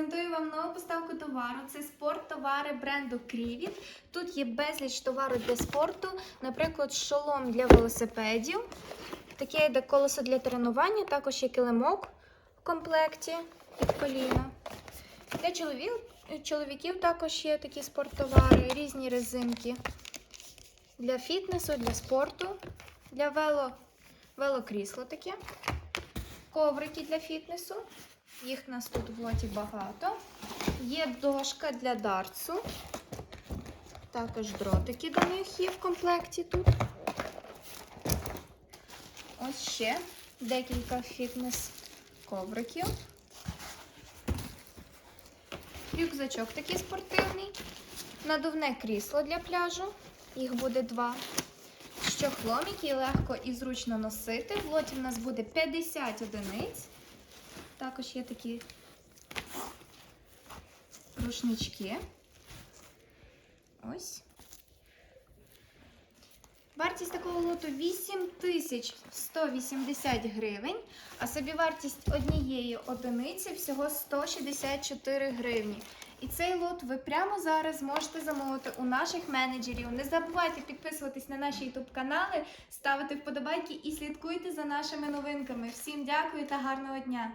презентую вам нову поставку товару. Це спорттовари бренду Крівіт. Тут є безліч товару для спорту, наприклад, шолом для велосипедів. Таке йде колесо для тренування, також є килимок в комплекті під коліно. Для чоловік, чоловіків також є такі спорттовари, різні резинки. Для фітнесу, для спорту, для вело, велокрісло таке. Коврики для фітнесу. Їх нас тут в лоті багато. Є дошка для дартсу. Також дротики до них є в комплекті тут. Ось ще декілька фітнес-ковриків. Рюкзачок такий спортивний. Надувне крісло для пляжу. Їх буде два. Який легко і зручно носити. В лоті в нас буде 50 одиниць. Також є такі рушнички. Ось. Вартість такого лоту 8180 гривень, а собівартість однієї одиниці всього 164 гривні. І цей лот ви прямо зараз можете замовити у наших менеджерів. Не забувайте підписуватись на наші YouTube канали, ставити вподобайки і слідкуйте за нашими новинками. Всім дякую та гарного дня!